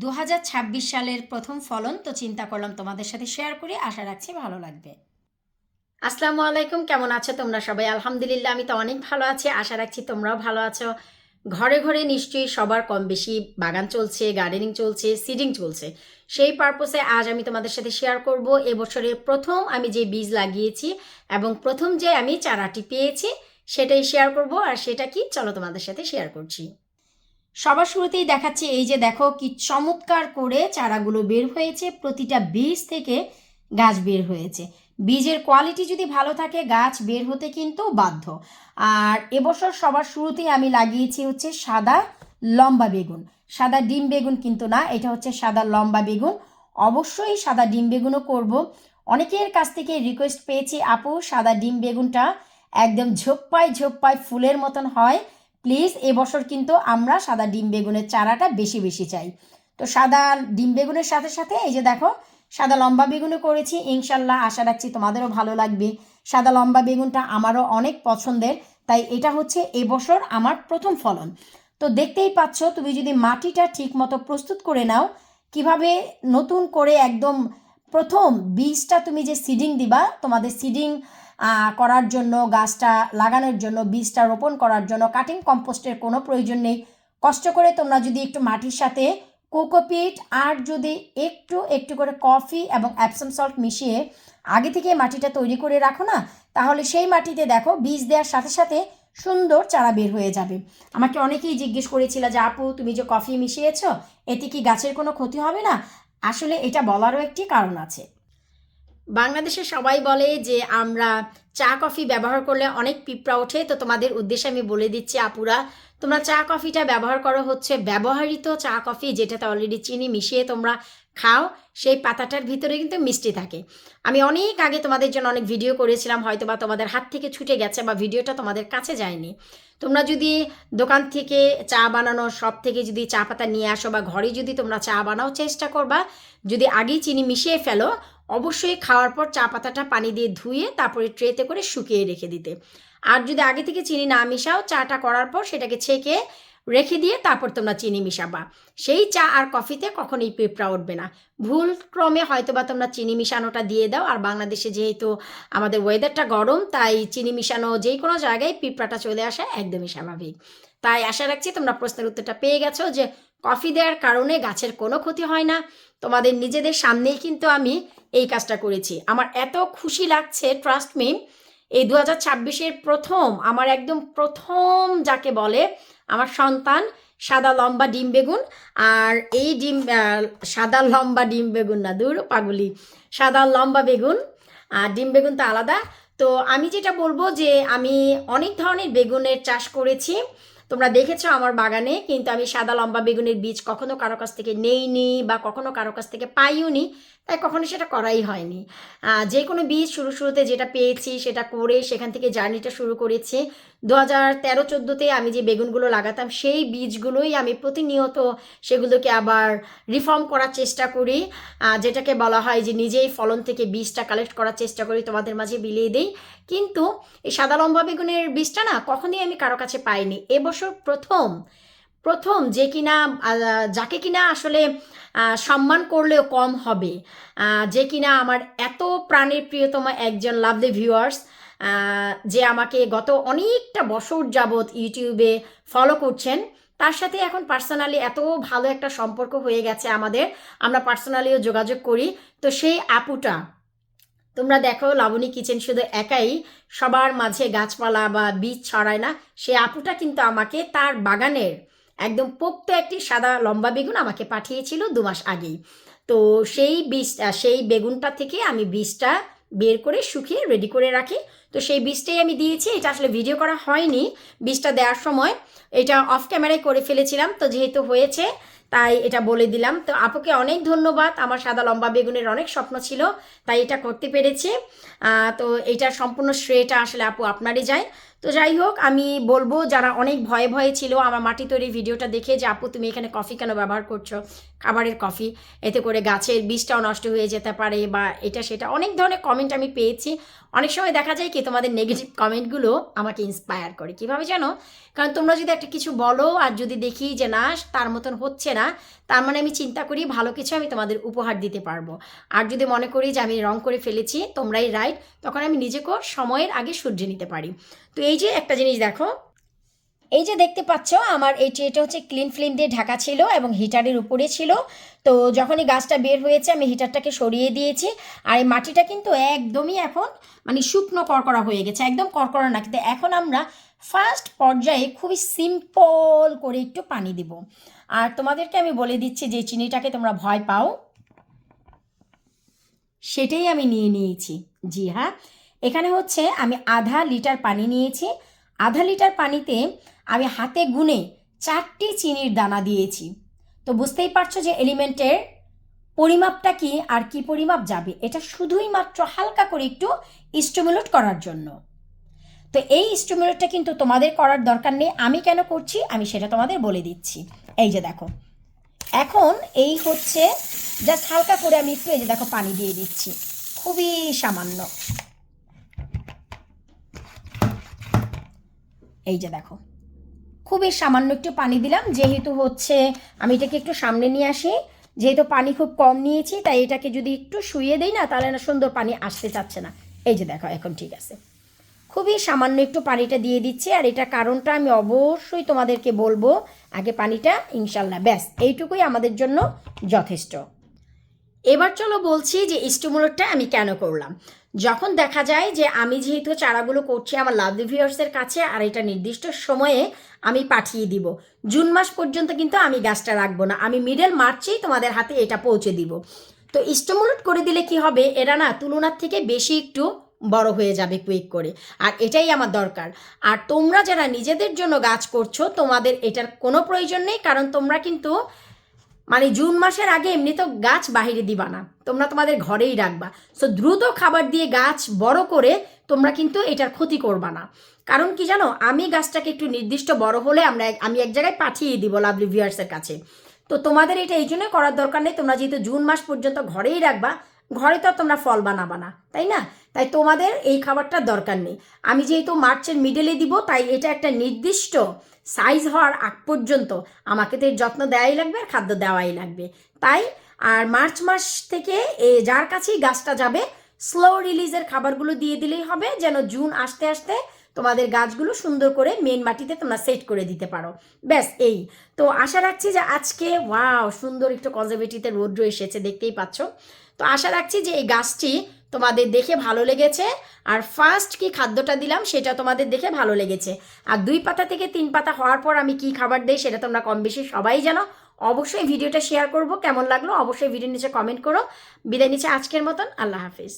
দু হাজার ছাব্বিশ সালের প্রথম ফলন তো চিন্তা করলাম তোমাদের সাথে শেয়ার করি, আশা রাখছি ভালো লাগবে। আসসালামু আলাইকুম, কেমন আছো তোমরা সবাই? আলহামদুলিল্লাহ, আমি তো অনেক ভালো আছি, আশা রাখছি তোমরাও ভালো আছো। ঘরে ঘরে নিশ্চয়ই সবার কম বেশি বাগান চলছে গার্ডেনিং চলছে সিডিং চলছে। সেই পারপসে আজ আমি তোমাদের সাথে শেয়ার করব। এবছরের প্রথম আমি যে বীজ লাগিয়েছি এবং প্রথম যে আমি চারাটি পেয়েছি, সেটাই শেয়ার করব। আর সেটা কি? চলো তোমাদের সাথে শেয়ার করছি। সবার শুরুতেই দেখাচ্ছি এই যে দেখো কি চমৎকার করে চারাগুলো বের হয়েছে, প্রতিটা বীজ থেকে গাছ বের হয়েছে। বীজের কোয়ালিটি যদি ভালো থাকে, গাছ বের হতে কিন্তু বাধ্য। আর এবছর সবার শুরুতেই আমি লাগিয়েছি হচ্ছে সাদা লম্বা বেগুন। সাদা ডিম বেগুন কিন্তু না, এটা হচ্ছে সাদা লম্বা বেগুন। অবশ্যই সাদা ডিম বেগুনও করব। অনেকের কাছ থেকে রিকোয়েস্ট পেয়েছি, আপু, সাদা ডিম বেগুনটা একদম ঝোপ্পায় ঝোপ্পায় ফুলের মতন হয় প্লিজ এবছর কিন্তু আমরা সাদা ডিম বেগুনের চারাটা বেশি বেশি চাই। তো সাদা ডিম বেগুনের সাথে সাথে এই যে দেখো, সাদা লম্বা বেগুনও করেছি, ইনশাল্লাহ আশা রাখছি তোমাদেরও ভালো লাগবে। সাদা লম্বা বেগুনটা আমারও অনেক পছন্দের, তাই এটা হচ্ছে এবছর আমার প্রথম ফলন। তো দেখতেই পাচ্ছ, তুমি যদি মাটিটা ঠিক মতো প্রস্তুত করে নাও, কীভাবে নতুন করে একদম প্রথম বীজটা তুমি যে সিডিং দিবা, তোমাদের সিডিং করার জন্য, গাছটা লাগানোর জন্য, বীজটা রোপণ করার জন্য কাটিং কম্পোস্টের কোনো প্রয়োজন নেই। কষ্ট করে তোমরা যদি একটু মাটির সাথে কোকোপিট আর যদি একটু একটু করে কফি এবং অ্যাপসাম সল্ট মিশিয়ে আগে থেকে মাটিটা তৈরি করে রাখো না, তাহলে সেই মাটিতে দেখো বীজ দেওয়ার সাথে সাথে সুন্দর চারা বের হয়ে যাবে। আমাকে অনেকেই জিজ্ঞেস করেছিল যে, আপু, তুমি যে কফি মিশিয়েছ, এতে কি গাছের কোনো ক্ষতি হবে না? আসলে এটা বলারও একটি কারণ আছে। বাংলাদেশে সবাই বলে যে আমরা চা কফি ব্যবহার করলে অনেক পিঁপড়া ওঠে। তো তোমাদের উদ্দেশ্যে আমি বলে দিচ্ছি, আপুরা, তোমরা চা কফিটা ব্যবহার করো হচ্ছে ব্যবহৃত চা কফি যেটাতে অলরেডি চিনি মিশিয়ে তোমরা খাও। সেই পাতাটার ভিতরে কিন্তু মিষ্টি থাকে। আমি অনেক আগে তোমাদের জন্য অনেক ভিডিও করেছিলাম হয়তো বা তোমাদের হাত থেকে ছুটে গেছে বা ভিডিওটা তোমাদের কাছে যায়নি। তোমরা যদি দোকান থেকে চা বানানো সব থেকে যদি চা পাতা নিয়ে আসো বা ঘরে যদি তোমরা চা বানাও, চেষ্টা করবা যদি আগেই চিনি মিশিয়ে ফেলো। অবশ্যই খাওয়ার পর চা পাতাটা পানি দিয়ে ধুয়ে তারপরে ট্রেতে করে শুকিয়ে রেখে দিতে। আর যদি আগে থেকে চিনি না মিশাও, চাটা করার পর সেটাকে ছেঁকে রেখে দিয়ে তারপর তোমরা চিনি মিশাবা। সেই চা আর কফিতে কখনোই পিঁপড়া উঠবে না। ভুল ক্রমে হয়তো বা তোমরা চিনি মিশানোটা দিয়ে দাও। আর বাংলাদেশে যেহেতু আমাদের ওয়েদারটা গরম, তাই চিনি মিশানো যেই কোনো জায়গায় পিঁপড়াটা চলে আসে একদমই স্বাভাবিক। তাই আশা রাখছি তোমরা প্রশ্নের উত্তরটা পেয়ে গেছো যে কফি দেওয়ার কারণে গাছের কোনো ক্ষতি হয় না। তোমাদের নিজেদের সামনেই কিন্তু আমি এই কাজটা করেছি। আমার এত খুশি লাগছে ট্রাস্ট মি এই দু হাজার ছাব্বিশের প্রথম, আমার একদম প্রথম যাকে বলে, আমার সন্তান সাদা লম্বা ডিম বেগুন আর এই ডিম সাদা লম্বা ডিম বেগুন না, দূর পাগুলি, সাদা লম্বা বেগুন আর ডিম বেগুন তো আলাদা। তো আমি যেটা বলব যে, আমি অনেক ধরনের বেগুনের চাষ করেছি। তোমরা দেখেছ আমার বাগানে, কিন্তু আমি সাদা লম্বা বেগুনের বীজ কখনো কারও কাছ থেকে নেইনি বা কখনো কারও কাছ থেকে পাইও নি তাই কখনো সেটা করাই হয়নি। যে কোনো বীজ শুরু শুরুতে যেটা পেয়েছি, সেটা করে সেখান থেকে জার্নিটা শুরু করেছি। দু হাজার তেরো চোদ্দোতে আমি যে বেগুনগুলো লাগাতাম, সেই বীজগুলোই আমি প্রতিনিয়ত সেগুলোকে আবার রিফর্ম করার চেষ্টা করি। যেটাকে বলা হয় যে নিজেই ফলন থেকে বীজটা কালেক্ট করার চেষ্টা করি, তোমাদের মাঝে বিলিয়ে দিই। কিন্তু এই সাদা লম্বা বেগুনের বীজটা না কখনই আমি কারও কাছে পাইনি। এবছর প্রথম প্রথম যে কিনা যাকে কিনা আসলে সম্মান করলেও কম হবে। যে কিনা আমার এত প্রাণের প্রিয়তম একজন লাভলি ভিউয়ার্স যে আমাকে গত অনেকটা বছর যাবৎ ইউটিউবে ফলো করছেন, তার সাথে এখন পার্সোনালি এত ভালো একটা সম্পর্ক হয়ে গেছে আমাদের। আমরা পার্সোনালিও যোগাযোগ করি। তো সেই আপুটা তোমরা দেখো, লাবণী কিচেন শুধু একাই সবার মাঝে গাছপালা বা বীজ ছড়ায় না, সে আপুটা কিন্তু আমাকে তার বাগানের একদম পোক্ত একটি সাদা লম্বা বেগুন আমাকে পাঠিয়েছিল দু মাস আগেই। তো সেই বীজ, সেই বেগুনটা থেকে আমি বীজটা বের করে শুকিয়ে রেডি করে রাখি। তো সেই বীজটাই আমি দিয়েছি, এটা আসলে ভিডিও করা হয়নি। বীজটা দেওয়ার সময় এটা অফ ক্যামেরায় করে ফেলেছিলাম। তো যেহেতু হয়েছে তাই এটা বলে দিলাম। তো আপুকে অনেক ধন্যবাদ। আমার সাদা লম্বা বেগুনের অনেক স্বপ্ন ছিল, তাই এটা করতে পেরেছি। তো এটা সম্পূর্ণ শ্রেয়টা আসলে আপু আপনারই যায়। তো যাই হোক আমি বলব যারা অনেক ভয়ে ভয়ে ছিল আমার মাটি তৈরির ভিডিওটা দেখে যে, আপু, তুমি এখানে কফি কেন ব্যবহার করছ? খাবারের কফি। এতে করে গাছের বীজটাও নষ্ট হয়ে যেতে পারে বা এটা সেটা। অনেক ধরনের কমেন্ট আমি পেয়েছি। অনেক সময় দেখা যায় কি, তোমাদের নেগেটিভ কমেন্টগুলো আমাকে ইন্সপায়ার করে। কীভাবে জানো? কারণ তোমরা যদি একটা কিছু বলো আর যদি দেখি যে, না, তার মতন হচ্ছে না, তার মানে আমি চিন্তা করি ভালো কিছু আমি তোমাদের উপহার দিতে পারব। আর যদি মনে করি যে, আমি রং করে ফেলেছি, তোমরাই রাইট তখন আমি নিজেকেও সময়ের আগে সূর্য নিতে পারি। তো এই যে একটা জিনিস দেখো, এই যে দেখতে পাচ্ছ, আমার এই ট্রেটা হচ্ছে ক্লিন ফ্লিম দিয়ে ঢাকা ছিল এবং হিটারের উপরে ছিল। তো যখনই গাছটা বের হয়েছে, আমি হিটারটাকে সরিয়ে দিয়েছি। আর এই মাটিটা কিন্তু একদমই এখন মানে শুকনো করকরা হয়ে গেছে, একদম করকরা না। কিন্তু এখন আমরা ফার্স্ট পর্যায়ে খুবই সিম্পল করে একটু পানি দিব। আর তোমাদেরকে আমি বলে দিচ্ছি যে চিনিটাকে তোমরা ভয় পাও। সেটাই আমি নিয়ে নিয়েছি। জি হ্যাঁ। এখানে হচ্ছে আমি আধা লিটার পানি নিয়েছি। আধা লিটার পানিতে আমি হাতে গুনে চারটি চিনির দানা দিয়েছি। তো বুঝতেই পারছ যে এলিমেন্টের পরিমাপটা কি আর কি পরিমাপ যাবে? এটা শুধুই মাত্র হালকা করে একটু স্টিমুলেট করার জন্য। তো এই স্টিমুলেটটা কিন্তু তোমাদের করার দরকার নেই। আমি কেন করছি? আমি সেটা তোমাদের বলে দিচ্ছি। এই যে দেখো। এখন এই হচ্ছে জাস্ট হালকা করে আমি একটু এই যে দেখো পানি দিয়ে দিচ্ছি। খুবই সামান্য। এই যে দেখো। খুবই সামান্য একটু পানি দিলাম, যেহেতু হচ্ছে আমি এটাকে একটু সামনে নিয়ে আসি। যেহেতু পানি খুব কম নিয়েছি, তাই এটাকে যদি একটু শুয়ে দেই না, তাহলে না সুন্দর পানি আসতে চাচ্ছে না। এই যে দেখো, এখন ঠিক আছে। খুবই সামান্য একটু পানিটা দিয়ে দিচ্ছি, আর এটা কারণটা আমি অবশ্যই তোমাদেরকে বলব, আগে পানিটা ইনশাল্লাহ, ব্যাস, এইটুকুই আমাদের জন্য যথেষ্ট। এবার চলো বলছি যে স্টিমুলেটটা আমি কেন করলাম। যখন দেখা যায় যে আমি যেহেতু চারাগুলো করছি আমার লাভলি ভিউয়ার্সের কাছে, আর এটা নির্দিষ্ট সময়ে আমি পাঠিয়ে দিব। জুন মাস পর্যন্ত কিন্তু আমি গাছটা রাখব না, আমি মিডল মার্চেই তোমাদের হাতে এটা পৌঁছে দিব। তো স্টিমুলেট করে দিলে কি হবে, এরা না তুলনার থেকে বেশি একটু বড় হয়ে যাবে কুইক করে, আর এটাই আমার দরকার। আর তোমরা যারা নিজেদের জন্য গাছ করছ, তোমাদের এটার কোনো প্রয়োজন নেই, কারণ তোমরা কিন্তু মানে জুন মাসের আগে এমনি তো গাছ বাহিরে দিবা না, তোমরা তোমাদের ঘরেই রাখবা। সো দ্রুত খাবার দিয়ে গাছ বড় করে তোমরা কিন্তু এটার ক্ষতি করবা না। কারণ কি জানো, আমি গাছটাকে একটু নির্দিষ্ট বড় হলে আমরা আমি এক জায়গায় পাঠিয়ে দিব লাভলি ভিউয়ার্সের কাছে। তো তোমাদের এটা এই জন্য করার দরকার নেই, তোমরা যেহেতু জুন মাস পর্যন্ত ঘরেই রাখবা, ঘরে তো তোমরা ফল বানাবা না, তাই না? তাই তোমাদের এই খাবারটার দরকার নেই। আমি যেহেতু মার্চের মিডলে দিব, তাই এটা একটা নির্দিষ্ট সাইজ হওয়ার আগ পর্যন্ত আমাকে তো যত্ন দেওয়াই লাগবে আর খাদ্য দেওয়াই লাগবে। তাই আর মার্চ মাস থেকে এ যার কাছেই গাছটা যাবে স্লো রিলিজের খাবারগুলো দিয়ে দিলেই হবে, যেন জুন আসতে আসতে তোমাদের গাছগুলো সুন্দর করে মেন মাটিতে তোমরা সেট করে দিতে পারো। ব্যাস, এই। তো আশা রাখছি যে আজকে ওয়াও সুন্দর একটু কনজারভেটিতে রোদ্র এসেছে, দেখতেই পাচ্ছ। তো আশা রাখছি যে এই গাছটি তোমাদের দেখে ভালো লেগেছে। আর ফার্স্ট কি খাদ্যটা দিলাম, সেটা তোমাদের দেখে ভালো লেগেছে। আর দুই পাতা থেকে তিন পাতা হওয়ার পর আমি কি খাবার দিই, সেটা তোমরা কম বেশি সবাই জানো। অবশ্যই ভিডিওটা শেয়ার করব, কেমন লাগল অবশ্যই ভিডিও নিচে কমেন্ট করো। বিদায় নিচে আজকের মতন, আল্লাহ হাফিজ।